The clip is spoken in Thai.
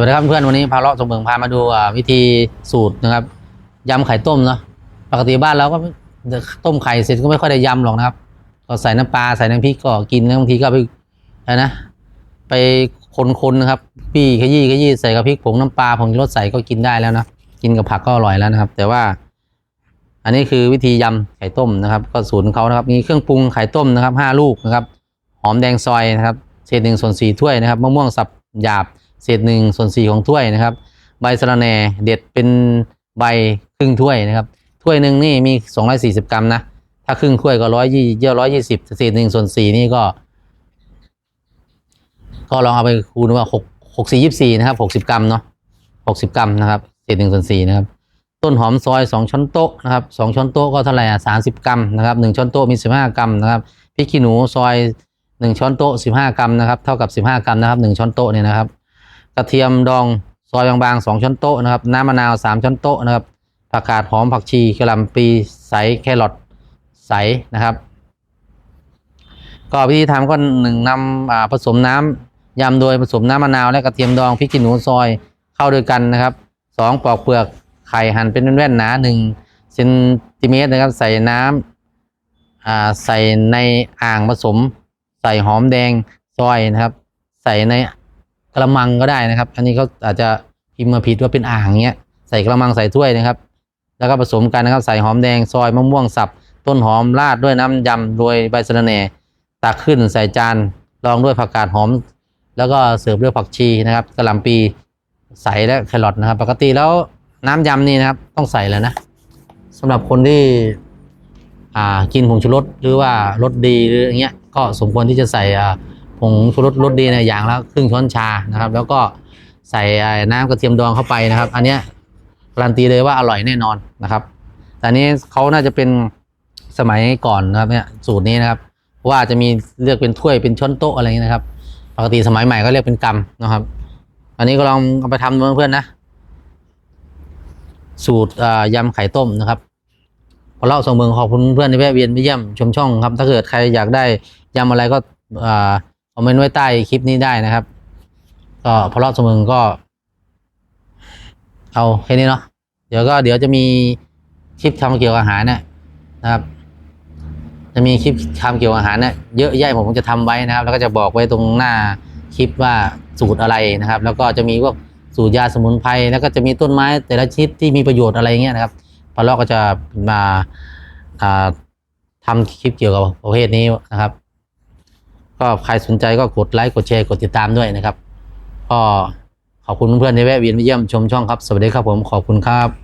วัสดีครับเพื่อนวันนี้พาเลาะสมเบิงพามาดูวิธีสูตรนะครับยำไข่ต้มเนาะปกติบ้านเราก็ต้มไข่เสร็จก็ไม่ค่อยได้ยำหรอกนะครับ ก็ใส่น้ำปลาใส่น้ำพริกก็กินนะบางทีก็ไปนะ ไปคนๆนะครับปี้ขยี้ขยี้ใส่กับพริกผงน้ำปลาผงรสใส่ก็กินได้แล้วนะกินกับผักก็อร่อยแล้วนะครับ แต่ว่า อันนี้คือวิธียำไข่ต้มนะครับ ก็สูตรของเขานะครับมีเครื่องปรุงไข่ต้มนะครับห้าลูกนะครับ หอมแดงซอยนะครับเศษหนึ่งส่วนสี่ถ้วยนะครับมะม่วงสับหยาบ เศษหนึ่งส่วนสี่ของถ้วยนะครับ ใบสะระแหน่เด็ดเป็นใบครึ่งถ้วยนะครับ ถ้วยหนึ่งนี่มีสองร้อยสี่สิบกรัมนะ ถ้าครึ่งถ้วยก็ร้อยยี่เยอะร้อยยี่สิบเศษหนึ่งส่วนสี่นี่ก็ ก็ลองเอาไปคูณว่าหกหกสี่ยี่สี่นะครับหกสิบกรัมเนาะหกสิบกรัมนะครับเศษหนึ่งส่วนสี่นะครับ ต้นหอมซอยสองช้อนโต๊ะนะครับสองช้อนโต๊ะก็เท่าไหร่อะสามสิบกรัมนะครับหนึ่งช้อนโต๊ะมีสิบห้ากรัมนะครับพริกขี้หนูซอยหนึ่งช้อนโต๊ะสิบห้ากรัมนะครับ เท่ากับสิบห้ากรัมนะครับหนึ่งช้อนโต๊ะเนี่ยนะครับ กระเทียมดองซอยบางๆสองช้อนโต๊ะนะครับ น้ำมะนาวสามช้อนโต๊ะนะครับ ผักกาดหอมผักชีกระหล่ำปีใสแครอทใสนะครับ ก็วิธีทำก็หนึ่งนำผสมน้ำยำโดยผสมน้ำมะนาวและกระเทียมดองพริกขี้หนูซอยเข้าด้วยกันนะครับสองปอกเปลือกไข่หั่นเป็นแว่นๆหนาหนึ่งเซนติเมตรนะครับ ใส่น้ำใส่ในอ่างผสม ใส่หอมแดงซอยนะครับ ใส่ใน กระมังก็ได้นะครับ อันนี้เขาอาจจะพิมพ์มาผิดว่าเป็นอ่างเงี้ยใส่กระมังใส่ถ้วยนะครับ แล้วก็ผสมกันนะครับ ใส่หอมแดงซอยมะม่วงสับ ต้นหอมราดด้วยน้ำยำโดยใบสะระแหน่ตักขึ้นใส่จานรองด้วยผักกาดหอม แล้วก็เสิร์ฟด้วยผักชีนะครับกระหล่ำปีใส่และแครอทนะครับ ปกติแล้วน้ำยำนี่นะครับ ต้องใส่แล้วนะสำหรับคนที่อ่ากินผงชูรสหรือว่ารสดีหรืออย่างเงี้ยก็สมควรที่จะใส่อ่า ผงชูรสรสดีเนี่ยอย่างละครึ่งช้อนชานะครับ แล้วก็ใส่น้ำกระเทียมดองเข้าไปนะครับ อันเนี้ยการันตีเลยว่าอร่อยแน่นอนนะครับแต่นี้เขาน่าจะเป็นสมัยก่อนนะครับเนี่ยสูตรนี้นะครับว่าจะมีเลือกเป็นถ้วยเป็นช้อนโต๊ะอะไรอย่างเงี้ยนะครับ ปกติสมัยใหม่ก็เรียกเป็นกำนะครับ อันนี้ก็ลองเอาไปทำดูเพื่อนๆนะ สูตรยำไข่ต้มนะครับพอเล่าส่งเมืองขอบคุณเพื่อนที่แวะเวียนไปเยี่ยมชมช่องครับ ถ้าเกิดใครอยากได้ยำอะไรก็ อ่าคอมเมนต์ไว้ใต้คลิปนี้ได้นะครับ ก็พอเล่าสมืองก็ เอาแค่นี้เนาะเดี๋ยวก็เดี๋ยวจะมีคลิปทำเกี่ยวกับอาหารเนี่ยนะครับ จะมีคลิปทำเกี่ยวกับอาหารเนี่ยเยอะแยะผมจะทำไว้นะครับ แล้วก็จะบอกไว้ตรงหน้าคลิปว่าสูตรอะไรนะครับ แล้วก็จะมีพวกสูตรยาสมุนไพรแล้วก็จะมีต้นไม้แต่ละชนิดที่มีประโยชน์อะไรเงี้ยนะครับพอเราก็จะมาอ่าทำคลิปเกี่ยวกับประเภทนี้นะครับ ก็ใครสนใจก็กดไลค์กดแชร์กดติดตามด้วยนะครับก็ขอบคุณเพื่อนๆที่แวะเวียนมาเยี่ยมชมช่องครับ สวัสดีครับผมขอบคุณครับ